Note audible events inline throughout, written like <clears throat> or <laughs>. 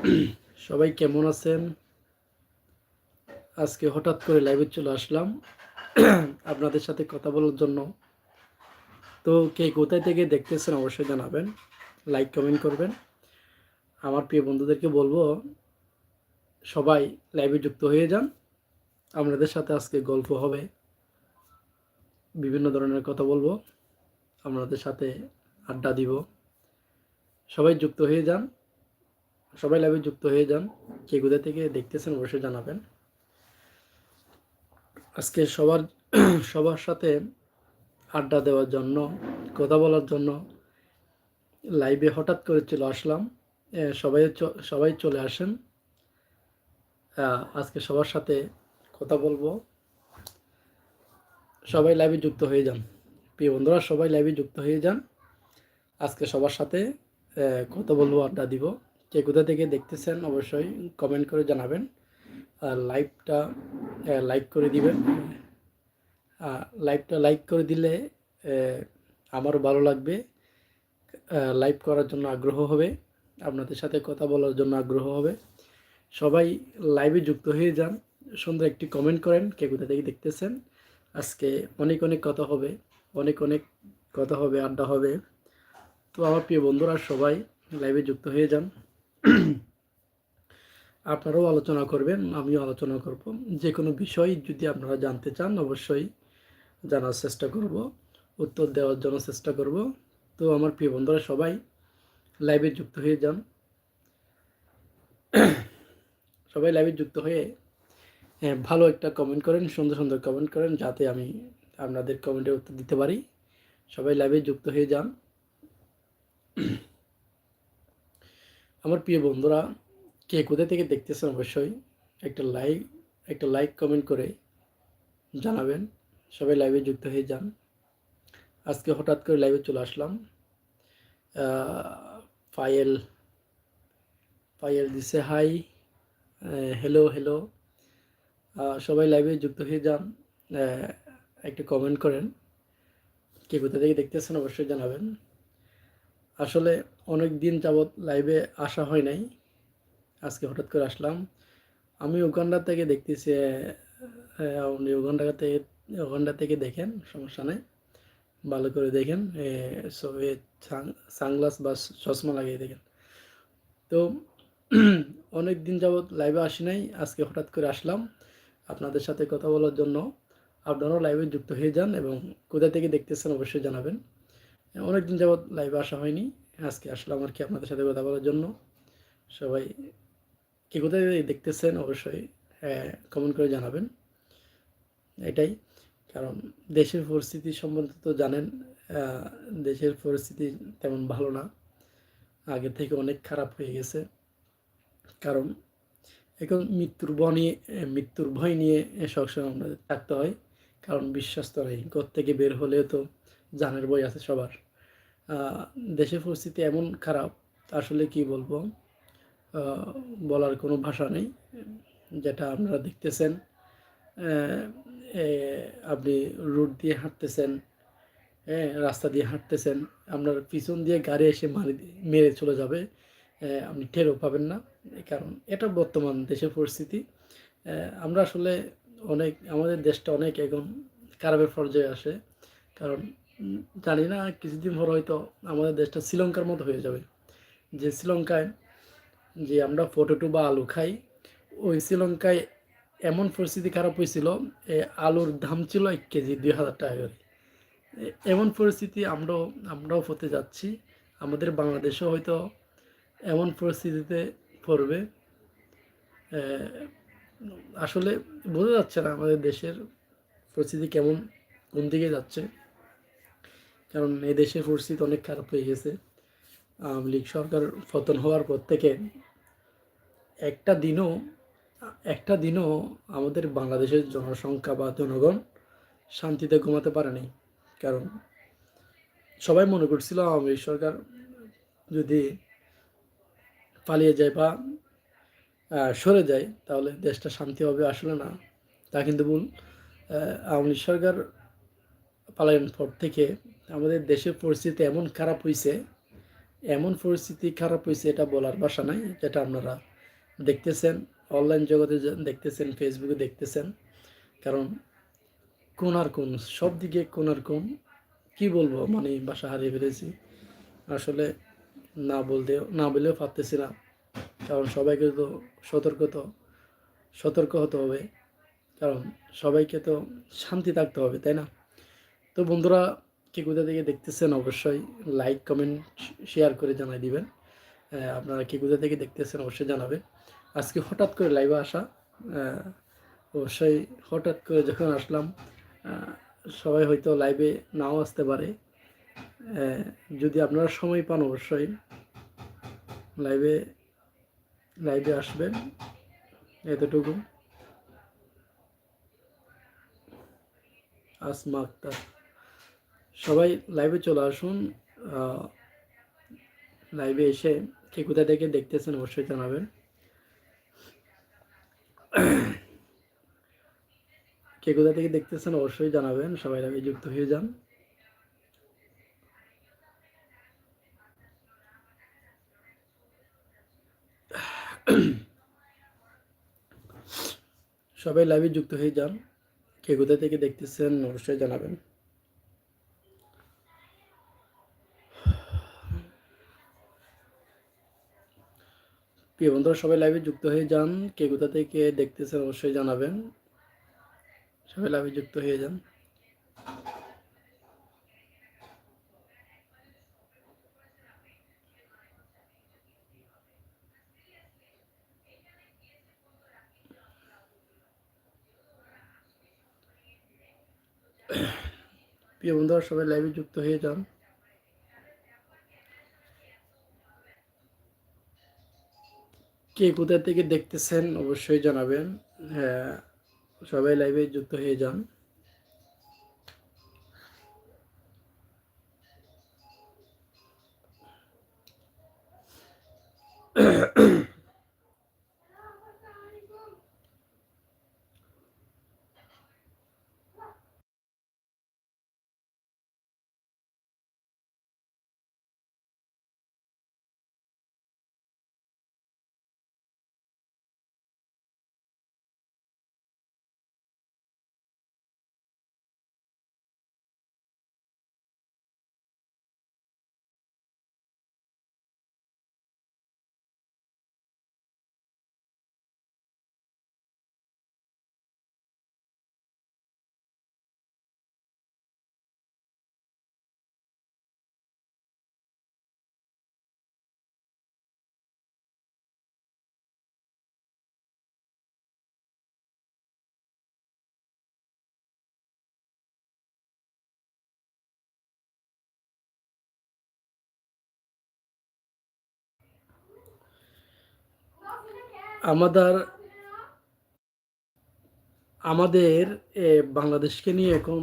<clears throat> সবাই কেমন আছেন? আজকে হঠাৎ করে লাইভে চলে আসলাম। <clears throat> আপনাদের সাথে কথা বলার জন্য। তো কে কোথায় থেকে দেখতেছেন অবশ্যই জানাবেন। লাইক কমেন্ট করবেন। আমার প্রিয় বন্ধুদেরকে বলব, সবাই লাইভে যুক্ত হয়ে যান। আপনাদের সাথে আজকে গল্প হবে। বিভিন্ন ধরনের কথা বলব। আপনাদের সাথে আড্ডা দিব। সবাই যুক্ত হয়ে যান। সবাই লাইভে যুক্ত হয়ে যান। কে কোথা থেকে দেখতেছেন অবশ্যই জানাবেন। আজকে সবার সবার সাথে আড্ডা দেওয়ার জন্য, কথা বলার জন্য লাইভে হঠাৎ করে চলে আসলাম। সবাই সবাই চলে আসেন। আজকে সবার সাথে কথা বলব। সবাই লাইভে যুক্ত হয়ে যান। প্রিয় বন্ধুরা, সবাই লাইভে যুক্ত হয়ে যান। আজকে সবার সাথে কথা বলব, আড্ডা দিব। কে কোথা থেকে দেখতেছেন অবশ্যই কমেন্ট করে জানাবেন। আর লাইভটা লাইক করে দিবেন। লাইভটা লাইক করে দিলে আমারও ভালো লাগবে। লাইভ করার জন্য আগ্রহ হবে। আপনাদের সাথে কথা বলার জন্য আগ্রহ হবে। সবাই লাইভে যুক্ত হয়ে যান। সুন্দর একটি কমেন্ট করেন কে কোথা থেকে দেখতেছেন। আজকে অনেক অনেক কথা হবে। অনেক অনেক কথা হবে, আড্ডা হবে। তো আমার প্রিয় বন্ধুরা, সবাই লাইভে যুক্ত হয়ে যান। <clears throat> আপনারাও আলোচনা করবেন আমিও আলোচনা করব। যে কোনো বিষয় যদি আপনারা জানতে চান অবশ্যই জানার চেষ্টা করব উত্তর দেওয়ার জন্য চেষ্টা করব। তো আমার প্রিয় বন্ধুরা সবাই লাইভে যুক্ত হয়ে যান। <clears throat> সবাই লাইভে যুক্ত হয়ে হ্যাঁ, ভালো একটা কমেন্ট করেন সুন্দর সুন্দর কমেন্ট করেন যাতে আমি আপনাদের কমেন্টের উত্তর দিতে পারি। সবাই লাইভে যুক্ত হয়ে যান। <clears throat> আমার প্রিয় বন্ধুরা, কে কোথা থেকে দেখতেছেন অবশ্যই একটা লাইক একটা লাইক কমেন্ট করে জানাবেন। সবাই লাইভে যুক্ত হয়ে যান। আজকে হঠাৎ করে লাইভে চলে আসলাম। পায়েল পায়েল দিছে হাই হ্যালো হ্যালো সবাই লাইভে যুক্ত হয়ে যান। একটা কমেন্ট করেন। কে কোথা থেকে দেখতেছেন অবশ্যই জানাবেন। আসলে অনেক দিন যাবৎ লাইভে আসা হয় নাই। আজকে হঠাৎ করে আসলাম। আমি উগান্ডা থেকে দেখতেছি আপনি উগান্ডা থেকে উগান্ডা থেকে দেখেন, সমস্যা নেই। ভালো করে দেখেন সবে সানগ্লাস বা চশমা লাগিয়ে দেখেন। তো, <clears throat> অনেক দিন যাবৎ লাইভে আসি নাই, আজকে হঠাৎ করে আসলাম আপনাদের সাথে কথা বলার জন্য। আপনারাও লাইভে যুক্ত হয়ে যান এবং কোথা থেকে দেখতেছেন অবশ্যই জানাবেন। অনেক দিন যাবৎ লাইভে আসা হয়নি। আজকে আসলাম আর কি আপনাদের সাথে কথা বলার জন্য। সবাই কে কোথায় দেখতেছেন অবশ্যই কমেন্ট করে জানাবেন। এটাই। কারণ দেশের পরিস্থিতি সম্বন্ধে তো জানেন দেশের পরিস্থিতি তেমন ভালো না। আগে থেকে অনেক খারাপ হয়ে গেছে। কারণ এখন মৃত্যুর ভয় নিয়ে, মৃত্যুর ভয় নিয়ে সবসময় আমাদের থাকতে হয়। কারণ বিশ্বাস তো নেই থেকে বের হলেও তো জানের বই আছে সবার। দেশের পরিস্থিতি এমন খারাপ, আসলে কি বলব? বলার কোনো ভাষা নেই, যেটা আপনারা দেখতেছেন। আপনি রোড দিয়ে হাঁটতেছেন হ্যাঁ রাস্তা দিয়ে হাঁটতেছেন, আপনার পিছন দিয়ে গাড়ি এসে মারি, মেরে চলে যাবে আপনি টেরও পাবেন না। কারণ, এটা বর্তমান দেশের পরিস্থিতি। আমরা আসলে অনেক, আমাদের দেশটা অনেক এখন খারাপের পর্যায়ে আসে, কারণ জানি না, কিছুদিন পর হয়তো আমাদের দেশটা শ্রীলঙ্কার মতো হয়ে যাবে। যে শ্রীলঙ্কায় যে আমরা পটেটো বা আলু খাই, ওই শ্রীলঙ্কায় এমন পরিস্থিতি খারাপ হয়েছিল আলুর দাম ছিল এক কেজি দুই হাজার টাকা করে। এমন পরিস্থিতি আমরাও আমরাও হতে যাচ্ছি। আমাদের বাংলাদেশেও হয়তো এমন পরিস্থিতিতে পড়বে। আসলে বোঝা যাচ্ছে না আমাদের দেশের পরিস্থিতি কেমন, কোন দিকে যাচ্ছে। কারণ এই দেশের পরিস্থিতি অনেক খারাপ হয়ে গেছে। আওয়ামী লীগ সরকার পতন হওয়ার পর থেকে একটা দিনও একটা দিনও আমাদের বাংলাদেশের জনসংখ্যা বা জনগণ শান্তিতে ঘুমাতে পারেনি কারণ সবাই মনে করছিল আওয়ামী লীগ সরকার যদি পালিয়ে যায় বা সরে যায়, তাহলে দেশটা শান্তি হবে আসলে না। তা কিন্তু ভুল আওয়ামী লীগ সরকার পালায়ন পর থেকে আমাদের দেশের পরিস্থিতি এমন খারাপ হয়েছে এমন পরিস্থিতি খারাপ হয়েছে এটা বলার ভাষা নাই, যেটা আপনারা দেখতেছেন অনলাইন জগতে দেখতেছেন ফেসবুকে দেখতেছেন, কারণ কোন আর কোন, সব দিকে কোন আর কোন, কী বলব মানে বাসা হারিয়ে ফেলেছি। আসলে না বলতে, না বলেও পারতেছি না, কারণ সবাইকে তো সতর্ক তো, সতর্ক হতে হবে, কারণ সবাইকে তো শান্তি থাকতে হবে, তাই না? তো বন্ধুরা কে কোথা থেকে দেখতেছেন অবশ্যই লাইক কমেন্ট শেয়ার করে জানাই দিবেন। আপনারা কে কোথা থেকে দেখতেছেন অবশ্যই জানাবেন। আজকে হঠাৎ করে লাইভে আসা অবশ্যই হঠাৎ করে যখন আসলাম সবাই হয়তো লাইভে নাও আসতে পারে। যদি আপনারা সময় পান অবশ্যই লাইভে লাইভে আসবেন এতটুকু। আসমা আক্তার। সবাই লাইভে চলে আসুন। লাইভে এসে কে কোথা থেকে দেখতেছেন অবশ্যই জানাবেন। <clears throat> কে কোথা থেকে দেখতেছেন অবশ্যই জানাবেন। সবাই লাইভে যুক্ত হয়ে যান। <clears throat> সবাই লাইভে যুক্ত হয়ে যান। কে কোথা থেকে দেখতেছেন অবশ্যই জানাবেন। প্রিয় বন্ধুরা, সবাই লাইভে যুক্ত হয়ে যান। কে কোথা থেকে দেখতেছেন অবশ্যই জানাবেন। সবাই লাইভে যুক্ত হয়ে যান। প্রিয় বন্ধুরা, সবাই লাইভে যুক্ত হয়ে যান। কে কোথা থেকে দেখতেছেন অবশ্যই জানাবেন। হ্যাঁ সবাই লাইভে যুক্ত হয়ে যান। আমাদের আমাদের এ, বাংলাদেশকে নিয়ে এখন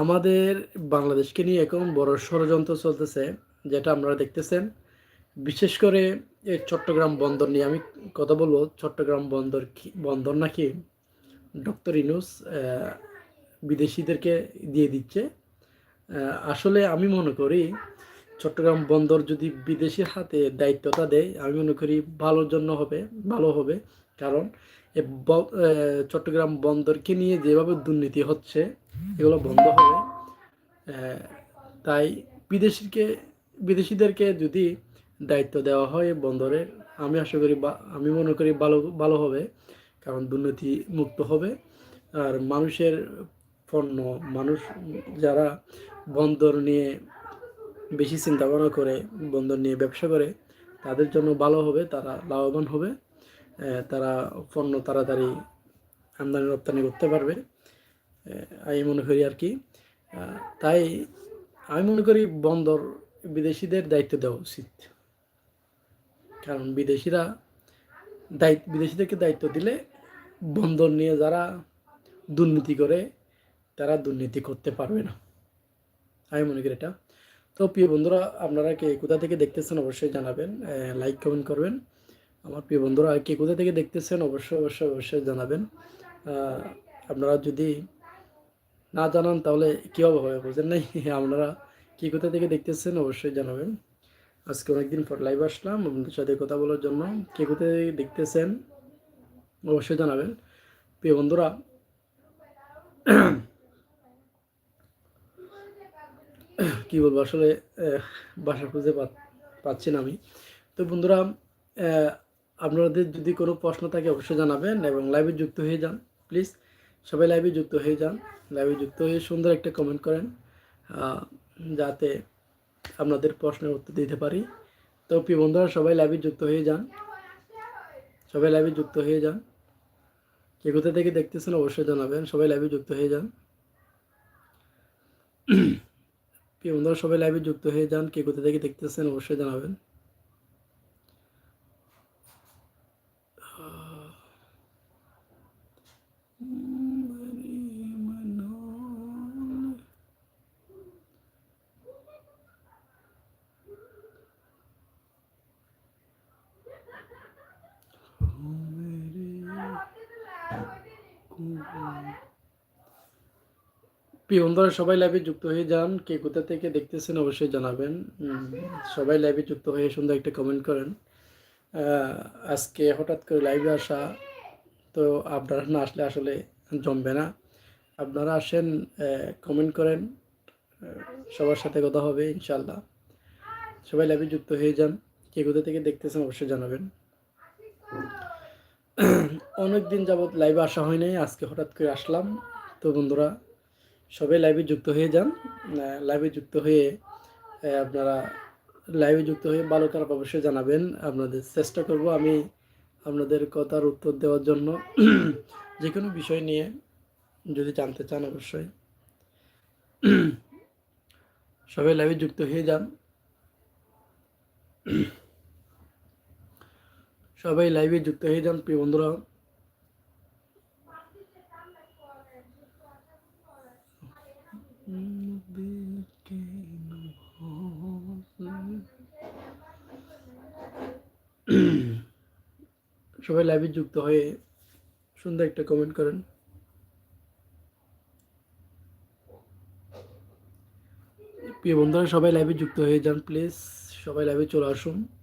আমাদের বাংলাদেশকে নিয়ে এখন বড় ষড়যন্ত্র চলতেছে যেটা আপনারা দেখতেছেন। বিশেষ করে চট্টগ্রাম বন্দর নিয়ে আমি কথা বলব। চট্টগ্রাম বন্দর কি বন্দর নাকি ডক্টর ইনুস বিদেশিদেরকে দিয়ে দিচ্ছে। আসলে আমি মনে করি চট্টগ্রাম বন্দর যদি বিদেশির হাতে দায়িত্বটা দেয়, আমি মনে করি ভালোর জন্য হবে, ভালো হবে। কারণ এ চট্টগ্রাম বন্দরকে নিয়ে যেভাবে দুর্নীতি হচ্ছে, এগুলো বন্ধ হবে। তাই বিদেশিকে, বিদেশিদেরকে যদি দায়িত্ব দেওয়া হয় বন্দরের, আমি আশা করি আমি মনে করি ভালো ভালো হবে। কারণ দুর্নীতি মুক্ত হবে। আর মানুষের পণ্য, মানুষ যারা বন্দর নিয়ে বেশি চিন্তা ভাবনা করে, বন্দর নিয়ে ব্যবসা করে, তাদের জন্য ভালো হবে, তারা লাভবান হবে। তারা পণ্য তাড়াতাড়ি আমদানি রপ্তানি করতে পারবে। আমি মনে করি আর কি। তাই আমি মনে করি বন্দর বিদেশিদের দায়িত্ব দেওয়া উচিত। কারণ বিদেশিরা দায়িত্ব বিদেশিদেরকে দায়িত্ব দিলে বন্দর নিয়ে যারা দুর্নীতি করে, তারা দুর্নীতি করতে পারবে না। আমি মনে করি এটা। তো প্রিয় বন্ধুরা, আপনারা কে কোথা থেকে দেখতেছেন অবশ্যই জানাবেন লাইক কমেন্ট করবেন। আমার প্রিয় বন্ধুরা, কে কোথা থেকে দেখতেছেন অবশ্যই অবশ্যই অবশ্যই জানাবেন। আপনারা যদি না জানান, তাহলে কীভাবে হবে বুঝেন নাই? <laughs> আপনারা কী কোথা থেকে দেখতেছেন অবশ্যই জানাবেন। আজকে অনেকদিন পর লাইভ আসলাম, আপনাদের সাথে কথা বলার জন্য। কে কোথা থেকে দেখতেছেন? অবশ্যই জানাবেন। প্রিয় বন্ধুরা, কি বলব আসলে বাসা খুঁজে পাচ্ছি না আমি। তো বন্ধুরা আপনাদের যদি কোনো প্রশ্ন থাকে অবশ্যই জানাবেন এবং লাইভে যুক্ত হয়ে যান প্লিজ সবাই লাইভে যুক্ত হয়ে যান লাইভে যুক্ত হয়ে সুন্দর একটা কমেন্ট করেন যাতে আপনাদের প্রশ্নের উত্তর দিতে পারি। তো প্রিয় বন্ধুরা, সবাই লাইভে যুক্ত হয়ে যান। সবাই লাইভে যুক্ত হয়ে যান। কে কোথা থেকে দেখতেছেন, অবশ্যই জানাবেন। সবাই লাইভে যুক্ত হয়ে যান। প্রিয় বন্ধুরা, সবাই লাইভে যুক্ত হয়ে যান। কে কোথা থেকে দেখতেছেন, অবশ্যই জানাবেন। প্রিয় বন্ধুরা, সবাই লাইভে যুক্ত হয়ে যান। কে কোথা থেকে দেখতেছেন অবশ্যই জানাবেন। সবাই লাইভে যুক্ত হয়ে সুন্দর একটা কমেন্ট করেন। আজকে হঠাৎ করে লাইভে আসা, তো আপনারা না আসলে আসলে জমবে না। আপনারা আসেন কমেন্ট করেন। সবার সাথে কথা হবে ইনশাল্লাহ সবাই লাইভে যুক্ত হয়ে যান। কে কোথা থেকে দেখতেছেন অবশ্যই জানাবেন। অনেক দিন যাবৎ লাইভে আসা হয় নাই, আজকে হঠাৎ করে আসলাম। তো বন্ধুরা সবাই লাইভে যুক্ত হয়ে যান। লাইভে যুক্ত হয়ে আপনারা লাইভে যুক্ত হয়ে ভালো খারাপ অবশ্যই জানাবেন। আপনাদের চেষ্টা করব আমি আপনাদের কথার উত্তর দেওয়ার জন্য। <clears throat> যে কোনো বিষয় নিয়ে যদি জানতে চান অবশ্যই। <clears throat> সবাই লাইভে যুক্ত হয়ে যান। <clears throat> সবাই লাইভে যুক্ত হয়ে যান, প্রিয় বন্ধুরা। <coughs> সবাই লাইভে যুক্ত হয়ে সুন্দর একটা কমেন্ট করেন। প্রিয় বন্ধুরা, সবাই লাইভে যুক্ত হয়ে যান প্লিজ সবাই লাইভে চলে আসুন।